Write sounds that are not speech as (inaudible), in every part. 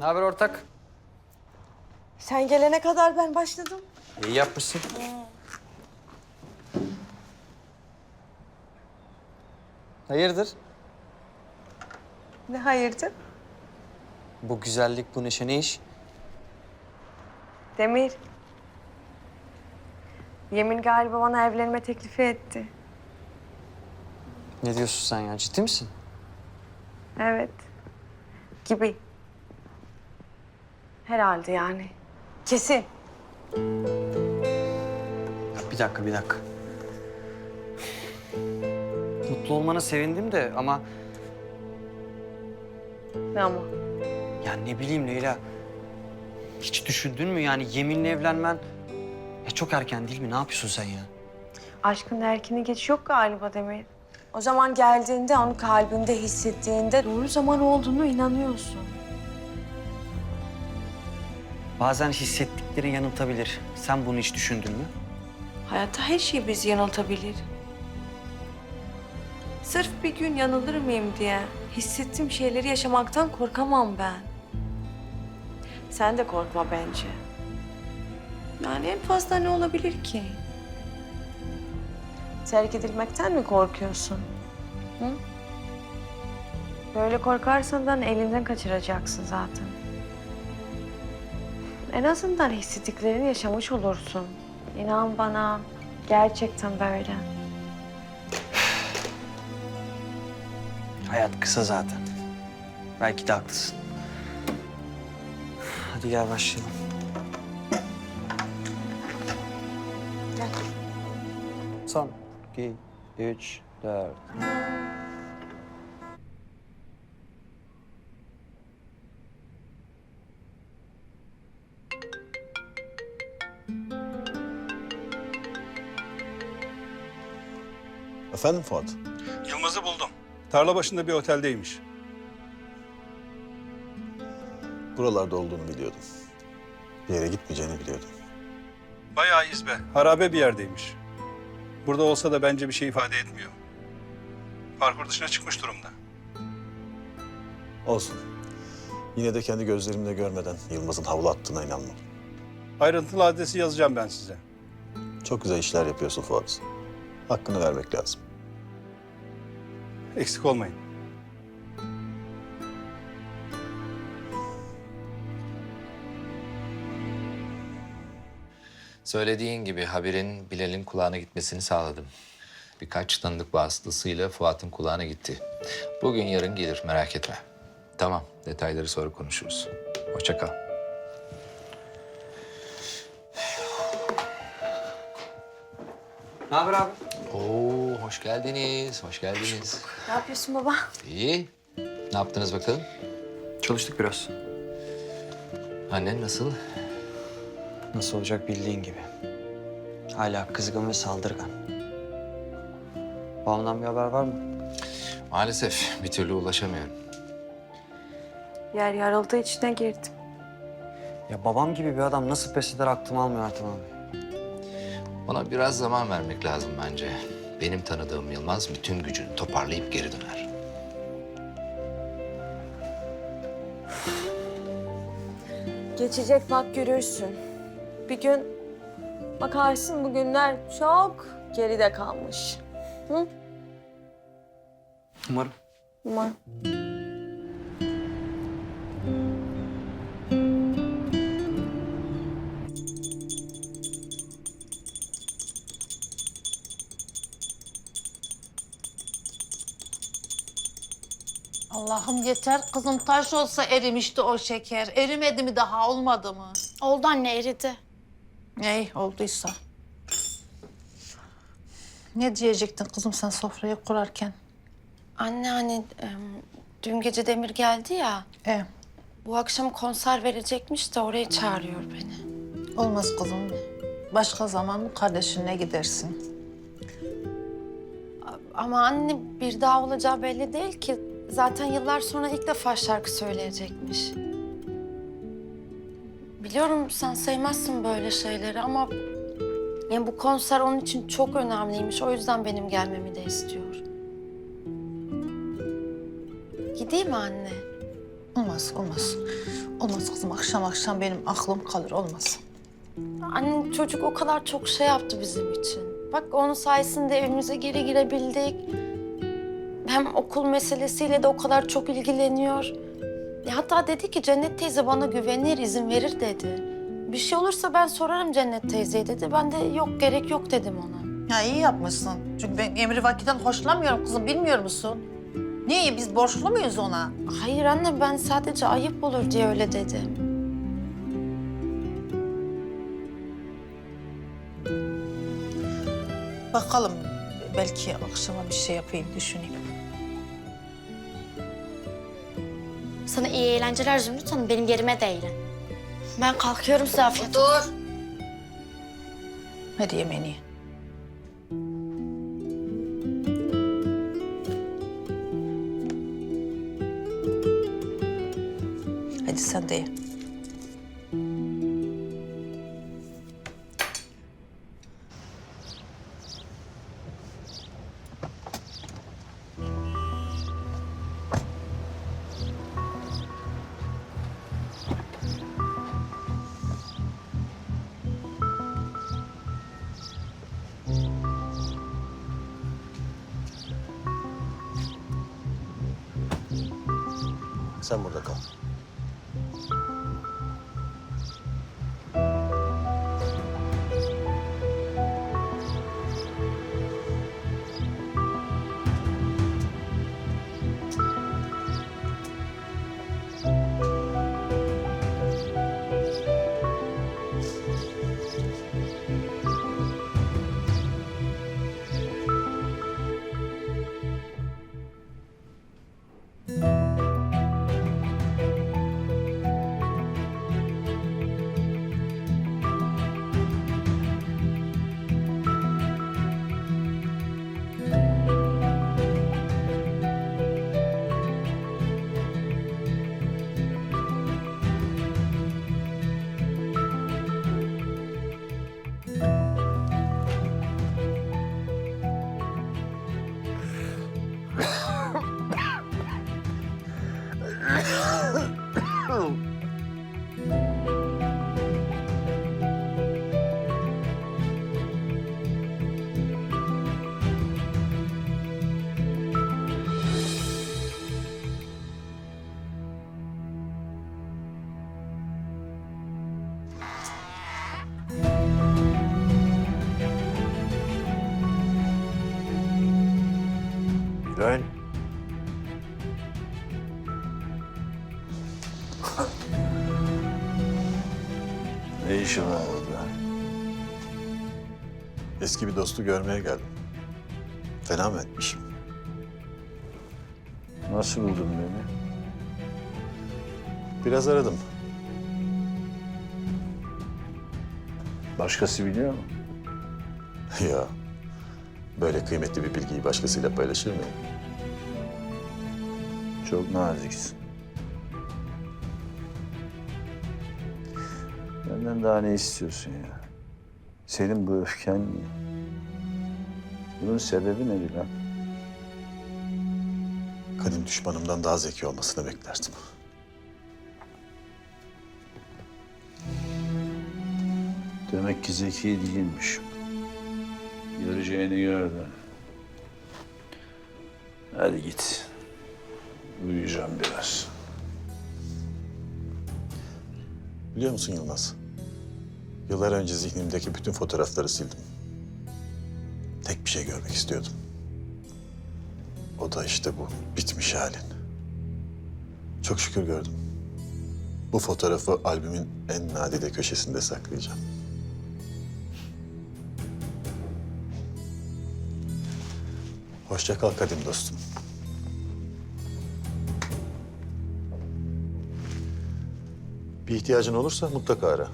Ne haber ortak? Sen gelene kadar ben başladım. İyi yapmışsın. Hayırdır? Ne hayırdır? Bu güzellik, bu neşe ne iş? Demir. Yemin galiba bana evlenme teklifi etti. Ne diyorsun sen ya? Ciddi misin? Evet. Gibi. Herhalde yani. Kesin. Ya bir dakika, bir dakika. Mutlu olmana sevindim de ama Ne ama? ya ne bileyim Leyla. Hiç düşündün mü yani yeminle evlenmen? Ya çok erken değil mi? Ne yapıyorsun sen ya? Aşkın erkini geç yok galiba Demir. O zaman geldiğinde onu kalbinde hissettiğinde doğru zaman olduğunu inanıyorsun. Bazen hissettiklerin yanıltabilir. Sen bunu hiç düşündün mü? Hayatta her şey bizi yanıltabilir. Sırf bir gün yanılır mıyım diye hissettiğim şeyleri yaşamaktan korkamam ben. Sen de korkma bence. Yani en fazla ne olabilir ki? Terk edilmekten mi korkuyorsun? Hı? Böyle korkarsan da elinden kaçıracaksın zaten. En azından hissettiklerini yaşamış olursun. İnan bana gerçekten böyle. Hayat kısa zaten. Belki de haklısın. Hadi gel başlayalım. Gel. Son, iki, üç, dört. Efendim Fuat? Yılmaz'ı buldum. Tarla başında bir oteldeymiş. Buralarda olduğunu biliyordum. Bir yere gitmeyeceğini biliyordum. Bayağı izbe, harabe bir yerdeymiş. Burada olsa da bence bir şey ifade etmiyor. Parkur dışına çıkmış durumda. Olsun. Yine de kendi gözlerimle görmeden Yılmaz'ın havlu attığına inanmam. Ayrıntılı adresi yazacağım ben size. Çok güzel işler yapıyorsun Fuat. Hakkını vermek lazım. Eksik olmayın. Söylediğin gibi haberin Bilal'in kulağına gitmesini sağladım. Birkaç tanıdık vasıtasıyla Fuat'ın kulağına gitti. Bugün yarın gelir merak etme. Tamam detayları sonra konuşuruz. Hoşça kal. Ne haber abi? Oo hoş geldiniz, hoş geldiniz. Ne yapıyorsun baba? İyi. Ne yaptınız bakalım? Çalıştık biraz. Annen nasıl? Nasıl olacak bildiğin gibi. Hala kızgın ve saldırgan. Babamdan bir haber var mı? Maalesef bir türlü ulaşamıyorum. Yer yarıldığı içine girdim. Ya babam gibi bir adam nasıl pes eder aklım almıyor artık abi. Ona biraz zaman vermek lazım bence. Benim tanıdığım Yılmaz bütün gücünü toparlayıp geri döner. Geçecek bak görürsün. Bir gün bakarsın bugünler çok geride kalmış. Hı? Umarım. Umarım. Allah'ım yeter kızım taş olsa erimişti o şeker. Erimedi mi daha olmadı mı? Oldu anne eridi. Ney olduysa. Ne diyecektin kızım sen sofrayı kurarken? Anne hani dün gece Demir geldi ya. E, Bu akşam konser verecekmiş de oraya çağırıyor beni. olmaz kızım. Başka zaman kardeşine gidersin. Ama anne bir daha olacağı belli değil ki. Zaten yıllar sonra ilk defa şarkı söyleyecekmiş. Biliyorum sen sevmezsin böyle şeyleri ama... Yani bu konser onun için çok önemliymiş. O yüzden benim gelmemi de istiyor. Gideyim mi anne? Olmaz, olmaz. Olmaz kızım. Akşam akşam benim aklım kalır. Olmaz. Anne çocuk o kadar çok şey yaptı bizim için. Bak onun sayesinde evimize geri girebildik. Hem okul meselesiyle de o kadar çok ilgileniyor. Ya hatta dedi ki Cennet teyze bana güvenir, izin verir dedi. Bir şey olursa ben sorarım Cennet teyzeye dedi. Ben de yok gerek yok dedim ona. Ya iyi yapmışsın. Çünkü ben emri vakitten hoşlanmıyorum kızım. Bilmiyor musun? Niye? Biz borçlu muyuz ona? Hayır anne ben sadece ayıp olur diye öyle dedim. Bakalım. Belki akşama bir şey yapayım, düşüneyim. Sana iyi eğlenceler Zümrüt Hanım. Benim yerime de eğlen. Ben kalkıyorum size afiyet olsun. Hadi yemeğini ye. Hadi sen de ye. Eski bir dostu görmeye geldim. Fena mı etmişim? Nasıl buldun beni? Biraz aradım. Başkası biliyor mu? (laughs) ya böyle kıymetli bir bilgiyi başkasıyla paylaşır mıyım? Çok naziksin. Benden daha ne istiyorsun ya? Senin bu öfken niye? Bunun sebebi ne Dilan? Kadim düşmanımdan daha zeki olmasını beklerdim. Demek ki zeki değilmiş. Göreceğini gördün. Hadi git. Uyuyacağım biraz. Biliyor musun Yılmaz? Yıllar önce zihnimdeki bütün fotoğrafları sildim. Tek bir şey görmek istiyordum. O da işte bu bitmiş halin. Çok şükür gördüm. Bu fotoğrafı albümün en nadide köşesinde saklayacağım. Hoşça kal kadim dostum. Bir ihtiyacın olursa mutlaka ara.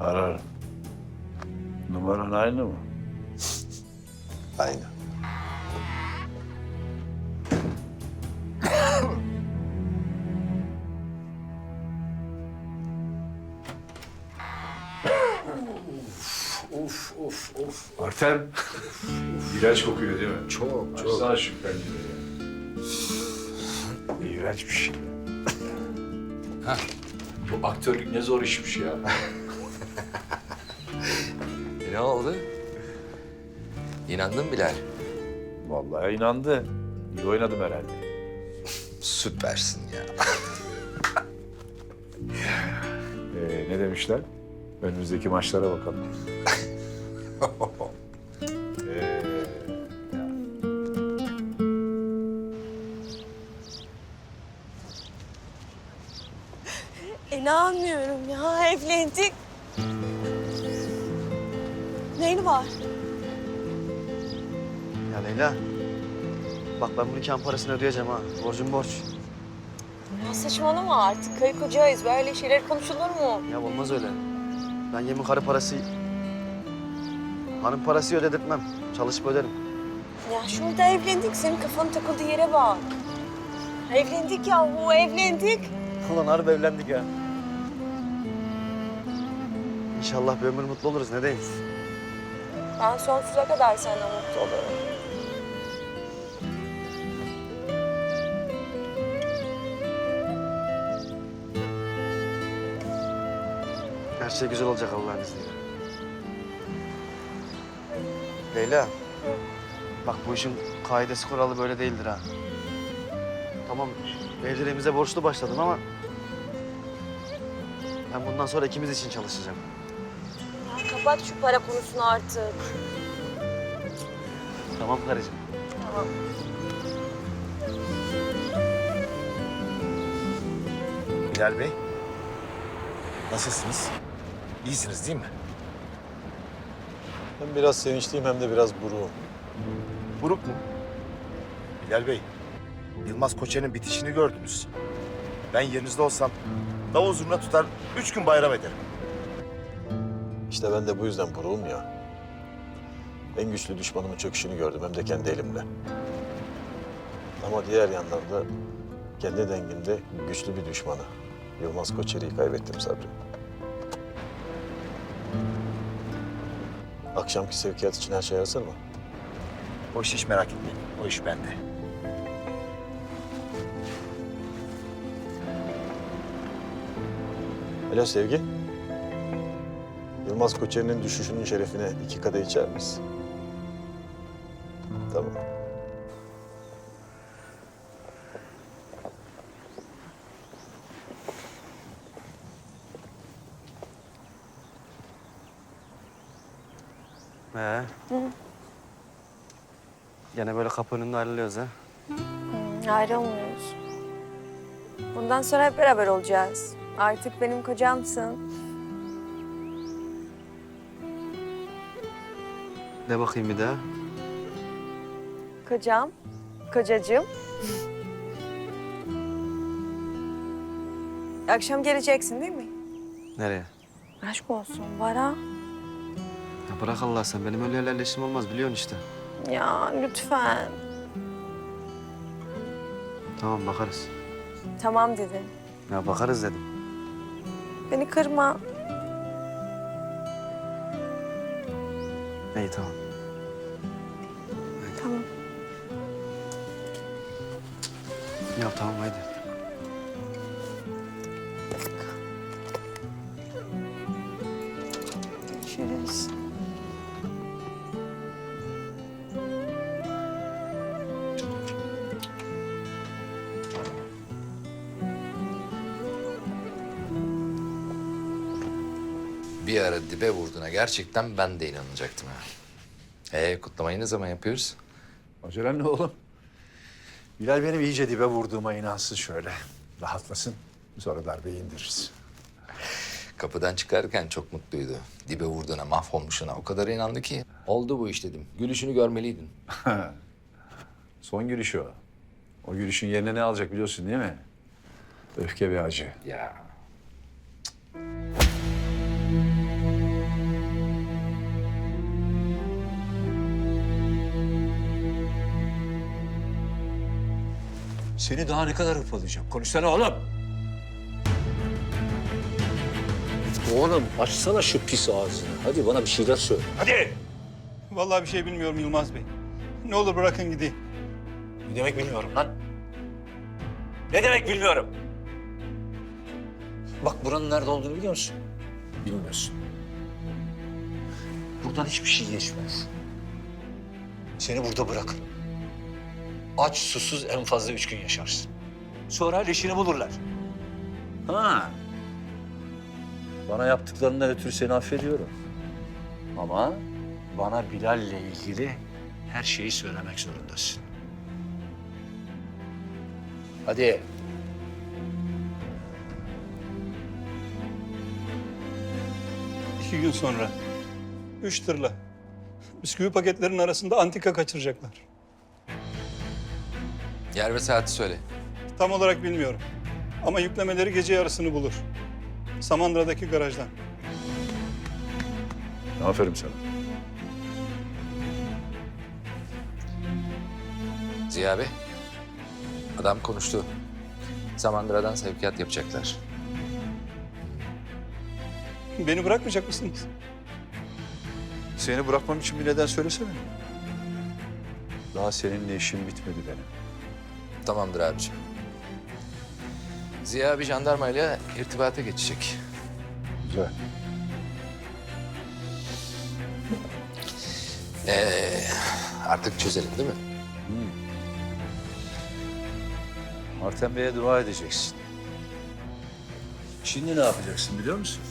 Ararım. Numaran aynı mı? Aynı. Artem. İlaç kokuyor değil mi? Çok, çok. Açsana şu pencereyi. İğrenç bir şey. Bu aktörlük ne zor işmiş ya. (laughs) Ne oldu? İnandın Bilal. Vallahi inandı. İyi oynadım herhalde. Süpersin ya. Ee, ne demişler? Önümüzdeki maçlara bakalım. (laughs) ee, İnanmıyorum ya evlendik. Neyin var? Ya Leyla. Bak ben bu nikahın parasını ödeyeceğim ha. Borcum borç. Ya saçmalama artık karı kocayız böyle şeyler konuşulur mu? Ya olmaz öyle. Ben yemin karı parası... Hanım parası ödedirtmem. Çalışıp öderim. Ya şurada evlendik senin kafanın takıldığı yere bak. Evlendik ya bu evlendik. Ulan harbi evlendik ya. İnşallah bir ömür mutlu oluruz ne diyeyim. Ben sonsuza kadar seninle mutlu olurum. Her şey güzel olacak Allah'ın izniyle. Leyla. Bak bu işin kaidesi kuralı böyle değildir ha. Tamam evliliğimize borçlu başladım ama... Ben bundan sonra ikimiz için çalışacağım. Kapat şu para konusunu artık. Tamam karıcığım. Tamam. Bilal Bey, nasılsınız? İyisiniz değil mi? Hem biraz sevinçliyim hem de biraz buruğum. Buruk mu? Bilal Bey, Yılmaz Koçer'in bitişini gördünüz. Ben yerinizde olsam davul zurna tutar, üç gün bayram ederim. İşte ben de bu yüzden buruğum ya. En güçlü düşmanımın çöküşünü gördüm hem de kendi elimle. Ama diğer yandan da kendi denginde güçlü bir düşmanı. Yılmaz Koçeri'yi kaybettim Sabri. Akşamki sevkiyat için her şey hazır mı? O işi hiç merak etmeyin, o iş bende. Alo Sevgi. Yılmaz Koçeri'nin düşüşünün şerefine iki kadeh içer misin? Tamam. Ee? Gene böyle kapı önünde ayrılıyoruz ha. Ayrılmıyoruz. Bundan sonra hep beraber olacağız. Artık benim kocamsın. De bakayım bir daha. Kocam, kocacığım. (laughs) Akşam geleceksin değil mi? Nereye? Aşk olsun Bara. Ya bırak Allah sen. Benim öyle yerlerle işim olmaz biliyorsun işte. Ya lütfen. Tamam bakarız. Tamam dedim. Ya bakarız dedim. Beni kırma. İyi tamam. Tamam. Ya tamam haydi. Dibe vurduğuna gerçekten ben de inanacaktım ha. Ee, kutlamayı ne zaman yapıyoruz? Acelen ne oğlum? Bilal benim iyice dibe vurduğuma inansın şöyle. Rahatlasın. Sonra darbeyi indiririz. Kapıdan çıkarken çok mutluydu. Dibe vurduğuna, mahvolmuşuna o kadar inandı ki. Oldu bu iş dedim. Gülüşünü görmeliydin. (laughs) Son gülüşü o. O gülüşün yerine ne alacak biliyorsun değil mi? Öfke ve acı. Ya. Seni daha ne kadar hırpalayacağım? Konuşsana oğlum. Oğlum açsana şu pis ağzını. Hadi bana bir şeyler söyle. Hadi. Vallahi bir şey bilmiyorum Yılmaz Bey. Ne olur bırakın gideyim. Ne demek bilmiyorum lan. Ne demek bilmiyorum. Bak buranın nerede olduğunu biliyor musun? Bilmiyorsun. Buradan hiçbir şey geçmez. Seni burada bırakın. Aç, susuz en fazla üç gün yaşarsın. Sonra leşini bulurlar. Ha. Bana yaptıklarından ötürü seni affediyorum. Ama bana Bilal'le ilgili her şeyi söylemek zorundasın. Hadi. İki gün sonra üç tırla bisküvi paketlerinin arasında antika kaçıracaklar. Yer ve saati söyle. Tam olarak bilmiyorum. Ama yüklemeleri gece yarısını bulur. Samandıra'daki garajdan. Aferin sana. Ziya Bey, adam konuştu. Samandıra'dan sevkiyat yapacaklar. Beni bırakmayacak mısınız? Seni bırakmam için bir neden söylesene. Daha seninle işim bitmedi benim. Tamamdır abiciğim. Ziya abi jandarmayla irtibata geçecek. Güzel. Ee, artık çözelim değil mi? Artem Bey'e dua edeceksin. Şimdi ne yapacaksın biliyor musun?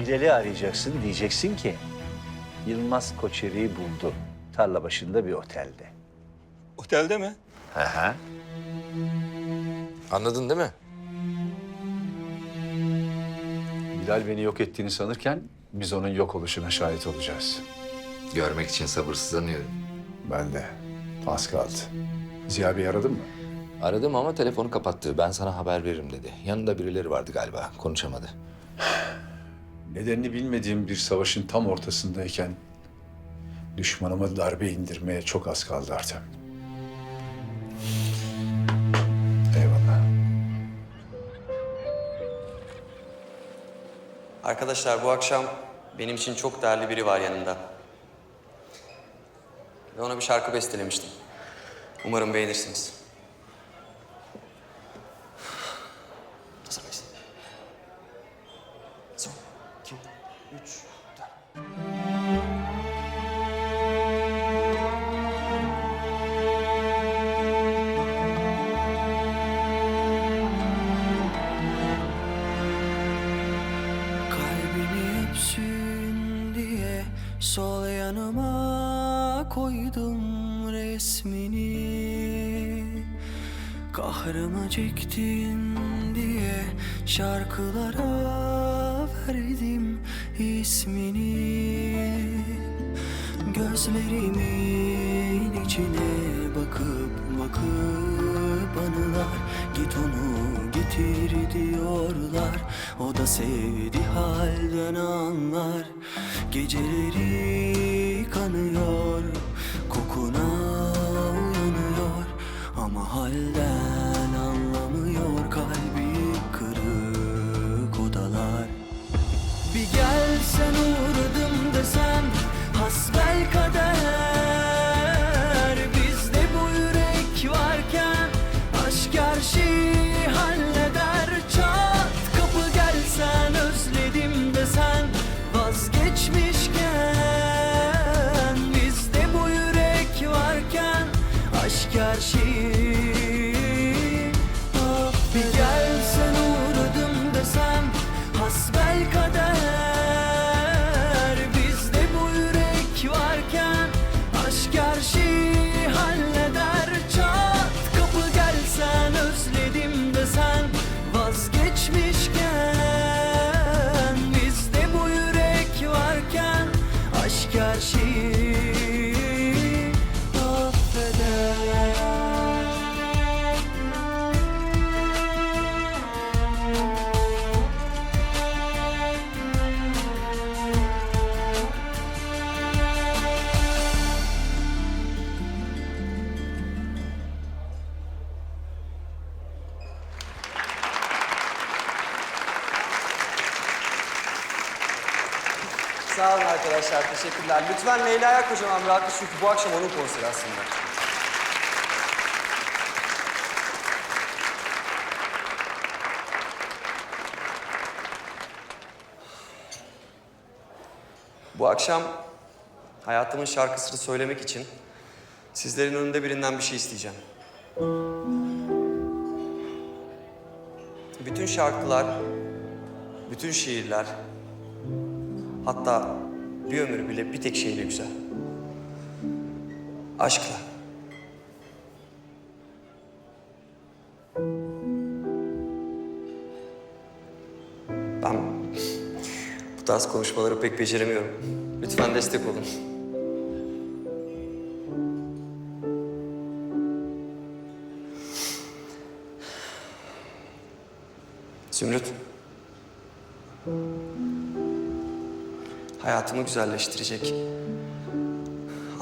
Bilal'i arayacaksın, diyeceksin ki... Yılmaz Koçeri'yi buldu. Tarla başında bir otelde. Otelde mi? Hı hı. Anladın değil mi? Bilal beni yok ettiğini sanırken biz onun yok oluşuna şahit olacağız. Görmek için sabırsızlanıyorum. Ben de. Az kaldı. Ziya Bey aradın mı? Aradım ama telefonu kapattı. Ben sana haber veririm dedi. Yanında birileri vardı galiba. Konuşamadı. Nedenini bilmediğim bir savaşın tam ortasındayken düşmanıma darbe indirmeye çok az kaldı Artem. Arkadaşlar bu akşam benim için çok değerli biri var yanımda. Ve ona bir şarkı bestelemiştim. Umarım beğenirsiniz. Resmini Kahrımı çektin diye şarkılara verdim ismini. Gözlerimin içine bakıp bakıp anılar Git onu getir diyorlar. O da sevdi halden anlar. Geceleri kanıyor Ama arkadaşlar. Teşekkürler. Lütfen Leyla'ya kocaman bir alkış çünkü bu akşam onun konseri aslında. Bu akşam hayatımın şarkısını söylemek için sizlerin önünde birinden bir şey isteyeceğim. Bütün şarkılar, bütün şiirler, hatta bir ömür bile bir tek şeyle güzel. Aşkla. Ben bu tarz konuşmaları pek beceremiyorum. Lütfen destek olun. Zümrüt. Hayatımı güzelleştirecek,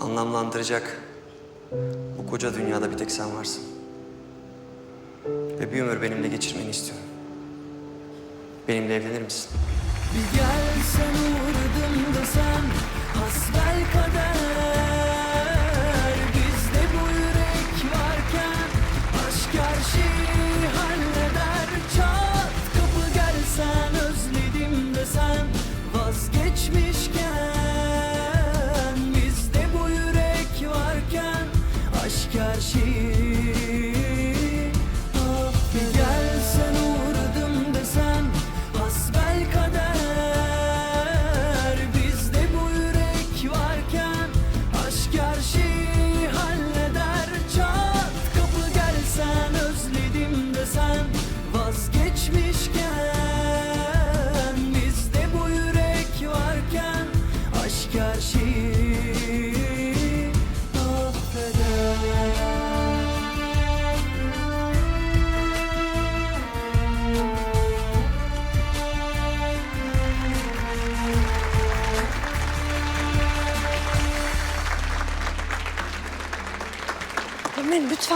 anlamlandıracak bu koca dünyada bir tek sen varsın. Ve bir ömür benimle geçirmeni istiyorum. Benimle evlenir misin? Bir gelsen uğradım da sen hasbel kader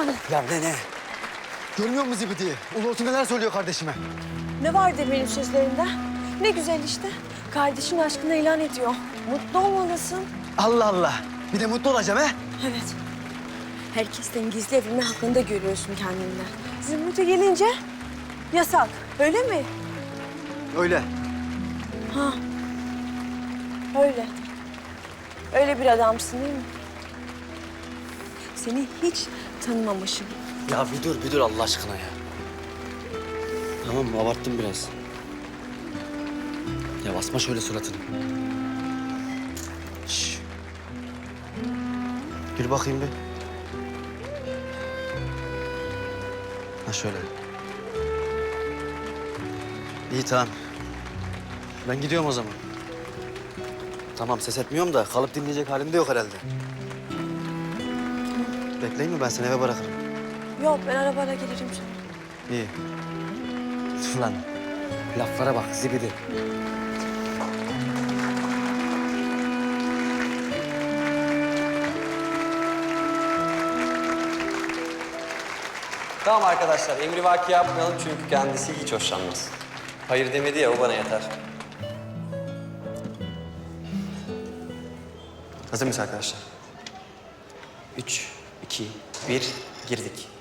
Lütfen. Ya ne ne? Görmüyor musun Zibidi'yi? Ulu Orta neler söylüyor kardeşime? Ne var Demir'in sözlerinde? Ne güzel işte. Kardeşin aşkını ilan ediyor. Mutlu olmalısın. Allah Allah. Bir de mutlu olacağım he? Evet. Herkesten gizli evlenme hakkında görüyorsun kendinde. Zümrüt'e gelince yasak. Öyle mi? Öyle. Ha. Öyle. Öyle bir adamsın değil mi? Seni hiç tanımamışım. Ya bir dur bir dur Allah aşkına ya. Tamam abarttım biraz. Ya basma şöyle suratını. Şş. Gül bakayım bir. Ha şöyle. İyi tamam. Ben gidiyorum o zaman. Tamam ses etmiyorum da kalıp dinleyecek halim de yok herhalde. Bekleyeyim mi ben seni eve bırakırım. Yok ben arabayla gelirim sonra. İyi. Lan laflara bak zibidi. Tamam arkadaşlar, emri vaki yapmayalım çünkü kendisi hiç hoşlanmaz. Hayır demedi ya, o bana yeter. Hazır mıyız arkadaşlar? Üç, iki, bir, girdik.